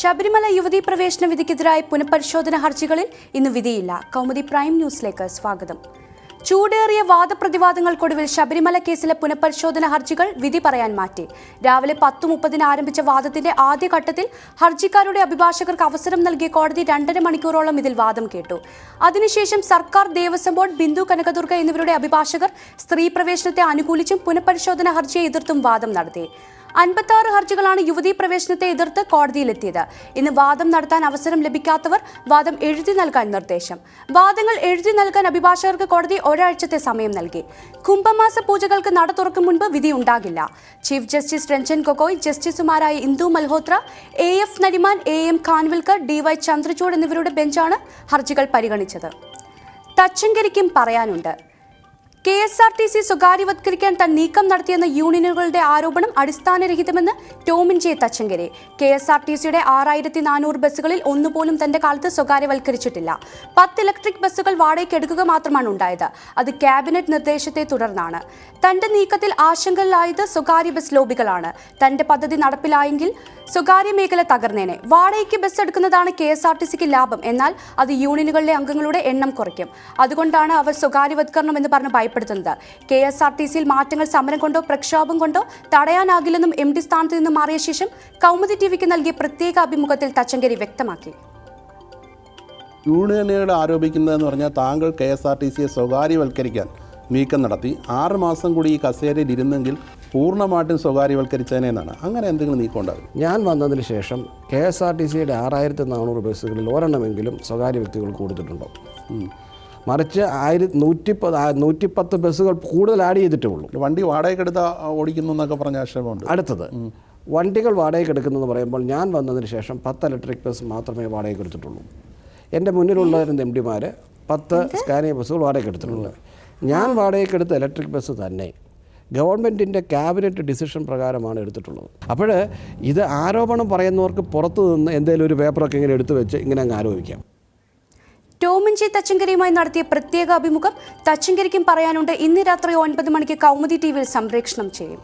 ശബരിമല യുവതി പ്രവേശന വിധിക്കെതിരായ പുനഃപരിശോധന ഹർജികളിൽ ഇന്ന് വിധിയില്ല. കൗമുദി പ്രൈം ന്യൂസിലേക്ക് സ്വാഗതം. ചൂടേറിയ വാദപ്രതിവാദങ്ങൾക്കൊടുവിൽ ശബരിമല കേസിലെ പുനഃപരിശോധന ഹർജികൾ വിധി പറയാൻ മാറ്റി. രാവിലെ പത്തു മുപ്പതിന് ആരംഭിച്ച വാദത്തിന്റെ ആദ്യഘട്ടത്തിൽ ഹർജിക്കാരുടെ അഭിഭാഷകർക്ക് അവസരം നൽകിയ കോടതി രണ്ടര മണിക്കൂറോളം ഇതിൽ വാദം കേട്ടു. അതിനുശേഷം സർക്കാർ ദേവസ്വം ബോർഡ് ബിന്ദു കനകദുർഗ എന്നിവരുടെ അഭിഭാഷകർ സ്ത്രീ പ്രവേശനത്തെ അനുകൂലിച്ചും പുനഃപരിശോധന ഹർജിയെ എതിർത്തും വാദം നടത്തി. അൻപത്തി ഹർജികളാണ് യുവതീ പ്രവേശനത്തെ എതിർത്ത് കോടതിയിലെത്തിയത്. ഇന്ന് വാദം നടത്താൻ അവസരം ലഭിക്കാത്തവർ വാദം എഴുതി നൽകാൻ നിർദ്ദേശം. വാദങ്ങൾ എഴുതി നൽകാൻ അഭിഭാഷകർക്ക് കോടതി ഒരാഴ്ചത്തെ സമയം നൽകി. കുംഭമാസ പൂജകൾക്ക് നട തുറക്കും മുൻപ് വിധി ഉണ്ടാകില്ല. ചീഫ് ജസ്റ്റിസ് രഞ്ജൻ ഗൊഗോയ് ജസ്റ്റിസുമാരായ Indu Malhotra A F Nariman A M Khanwilkar D Y Chandrachud എന്നിവരുടെ ബെഞ്ചാണ് ഹർജികൾ പരിഗണിച്ചത്. തച്ചങ്കരിക്കും പറയാനുണ്ട്. K S R T C സ്വകാര്യവത്കരിക്കാൻ താൻ നീക്കം നടത്തിയെന്ന യൂണിയനുകളുടെ ആരോപണം അടിസ്ഥാനരഹിതമെന്ന് ടോമിൻ ജെ തച്ചങ്കരെ. കെ എസ് ആർ ടി സിയുടെ ആറായിരത്തി നാനൂറ് ബസ്സുകളിൽ ഒന്നുപോലും തന്റെ കാലത്ത് സ്വകാര്യവൽക്കരിച്ചിട്ടില്ല പത്ത് ഇലക്ട്രിക് ബസ്സുകൾ വാടകയ്ക്ക് എടുക്കുക മാത്രമാണ് ഉണ്ടായത്. അത് ക്യാബിനറ്റ് നിർദ്ദേശത്തെ തുടർന്നാണ്. തന്റെ നീക്കത്തിൽ ആശങ്കയിലായത് സ്വകാര്യ ബസ് ലോബികളാണ്. തന്റെ പദ്ധതി നടപ്പിലായെങ്കിൽ സ്വകാര്യ മേഖല തകർന്നേനെ. വാടകയ്ക്ക് ബസ് എടുക്കുന്നതാണ് കെ എസ് ആർ ടി സിക്ക് ലാഭം. എന്നാൽ അത് യൂണിയനുകളുടെ അംഗങ്ങളുടെ എണ്ണം കുറയ്ക്കും. അതുകൊണ്ടാണ് അവർ സ്വകാര്യവത്കരണം എന്ന് പറഞ്ഞ് ഭയപ്പെടുത്തുന്നത് കെ എസ് ആർ ടി സിയിൽ മാറ്റങ്ങൾ സമരം കൊണ്ടോ പ്രക്ഷോഭം കൊണ്ടോ തടയാനാകില്ലെന്നും എം ഡി സ്ഥാനത്ത് നിന്ന് മാറിയ ശേഷം കൗമുദി ടിവിക്ക് നൽകിയ പ്രത്യേക അഭിമുഖത്തിൽ തച്ചങ്കരി വ്യക്തമാക്കി. യൂണിയനുകൾ ആരോപിക്കുന്നതെന്ന് പറഞ്ഞാൽ താങ്കൾ കെ എസ് ആർ ടി സിയെ സ്വകാര്യവൽക്കരിക്കാൻ നീക്കം നടത്തി. ആറ് മാസം കൂടി ഈ കസേരയിൽ ഇരുന്നെങ്കിൽ പൂർണമായിട്ടും സ്വകാര്യവൽക്കരിച്ചതിനെ എന്നാണ് അങ്ങനെ എന്തെങ്കിലും നീക്കം ഉണ്ടാകും ഞാൻ വന്നതിന് ശേഷം കെ എസ് ആർ ടി സിയുടെ ആറായിരത്തി നാനൂറ് ബസ്സുകളിൽ ഒരെണ്ണമെങ്കിലും സ്വകാര്യ വ്യക്തികൾക്ക് കൊടുത്തിട്ടുണ്ടോ? മറിച്ച് ആയിരത്തി നൂറ്റി പത്ത് ബസ്സുകൾ കൂടുതൽ ആഡ് ചെയ്തിട്ടേ ഉള്ളൂ വണ്ടി വാടകയ്ക്കെടുത്ത് ഓടിക്കുന്നു എന്നൊക്കെ പറഞ്ഞ ആക്ഷേപമുണ്ട്. അടുത്തത് വണ്ടികൾ വാടകയ്ക്ക് എടുക്കുന്നതെന്ന് പറയുമ്പോൾ ഞാൻ വന്നതിന് ശേഷം പത്ത് ഇലക്ട്രിക് ബസ് മാത്രമേ വാടകയ്ക്ക് എടുത്തിട്ടുള്ളൂ. എന്റെ മുന്നിലുള്ള എം ഡിമാർ പത്ത് സ്കാനിയ ബസ്സുകൾ വാടകയ്ക്ക് എടുത്തിട്ടുണ്ട്. ഞാൻ വാടകയ്ക്ക് എടുത്ത ഇലക്ട്രിക് ബസ് തന്നെ. ഗവൺമെന്റിന്റെ ക്യാബിനറ്റ് ഡിസിഷൻ പ്രകാരമാണ് എടുത്തിട്ടുള്ളത്. അപ്പോൾ ഇത് ആരോപണം പറയുന്നവർക്ക് പുറത്തു നിന്ന് എന്തെങ്കിലും ഒരു പേപ്പറൊക്കെ ഇങ്ങനെ എടുത്തു വെച്ച് ഇങ്ങനെ അങ്ങ് ആരോപിക്കാം. ടോമിൻജി തച്ചങ്കരിയുമായി നടത്തിയ പ്രത്യേക അഭിമുഖം തച്ചങ്കരിക്കും പറയാനുണ്ട്. ഇന്ന് രാത്രി ഒൻപത് മണിക്ക് കൗമുദി ടി വിയിൽ സംപ്രേഷണം ചെയ്യും.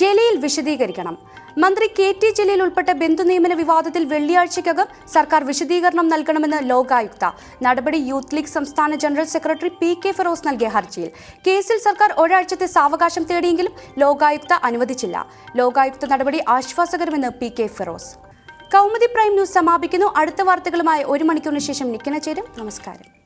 ജലീൽ വിശദീകരിക്കണം. മന്ത്രി കെ ടി ജലീൽ ഉൾപ്പെട്ട ബന്ധു നിയമന വിവാദത്തിൽ വെള്ളിയാഴ്ചയ്ക്കകം സർക്കാർ വിശദീകരണം നൽകണമെന്ന് ലോകായുക്ത. നടപടി യൂത്ത് ലീഗ് സംസ്ഥാന general secretary P K Firoz നൽകിയ ഹർജിയിൽ. കേസിൽ സർക്കാർ ഒരാഴ്ചത്തെ സാവകാശം തേടിയെങ്കിലും ലോകായുക്ത അനുവദിച്ചില്ല. ലോകായുക്ത നടപടി ആശ്വാസകരമെന്ന് P K Firoz. Kaumudi prime news സമാപിക്കുന്നു. അടുത്ത വാർത്തകളുമായി ഒരു മണിക്കൂറിന് ശേഷം നിൽക്കുന്ന ചേരും. നമസ്കാരം.